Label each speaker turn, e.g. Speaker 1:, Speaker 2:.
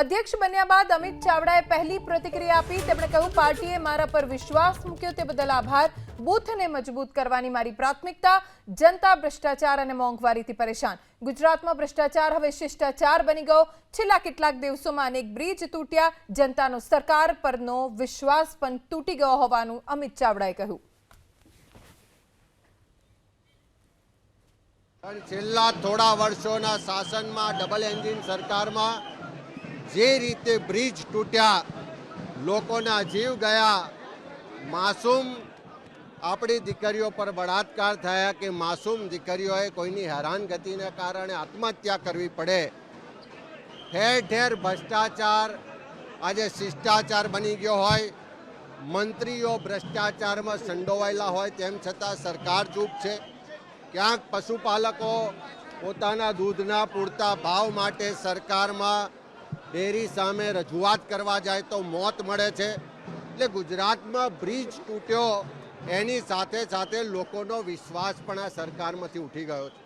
Speaker 1: અધ્યક્ષ બન્યા બાદ અમિત ચાવડાએ પહેલી પ્રતિક્રિયા આપી. તેમણે કહ્યું, પાર્ટીએ મારા પર વિશ્વાસ મૂક્યો, તે બદલ આભાર. બૂથને મજબૂત કરવાની મારી પ્રાથમિકતા. જનતા ભ્રષ્ટાચાર અને મોંઘવારીથી પરેશાન. ગુજરાતમાં ભ્રષ્ટાચાર, હવે શિષ્ટાચાર બની ગયો. છેલ્લા કેટલાક દિવસોમાં અનેક બ્રિજ તૂટ્યા. જનતાનો સરકાર પરનો વિશ્વાસ પણ તૂટી ગયો હોવાનું અમિત ચાવડાએ કહ્યું.
Speaker 2: છેલ્લા થોડા વર્ષોના શાસનમાં ડબલ એન્જિન સરકારમાં જે રીતે બ્રિજ તૂટ્યા, લોકોના જીવ ગયા, માસૂમ આપણી દીકરીઓ પર બળાત્કાર થયા કે માસૂમ દીકરીઓએ કોઈની હેરાનગતિને કારણે આત્મહત્યા કરવી પડે. ઠેર ઠેર ભ્રષ્ટાચાર આજે શિષ્ટાચાર બની ગયો હોય. મંત્રીઓ ભ્રષ્ટાચારમાં સંડોવાયેલા હોય તેમ છતાં સરકાર ચૂપ છે. ક્યાંક પશુપાલકો પોતાના દૂધના પૂરતા ભાવ માટે સરકારમાં ડેરી સામે રજૂઆત કરવા જાય તો મોત મળે છે. એટલે ગુજરાતમાં બ્રિજ તૂટ્યો, એની સાથે સાથે લોકોનો વિશ્વાસ પણ આ સરકારમાંથી ઉઠી ગયો છે.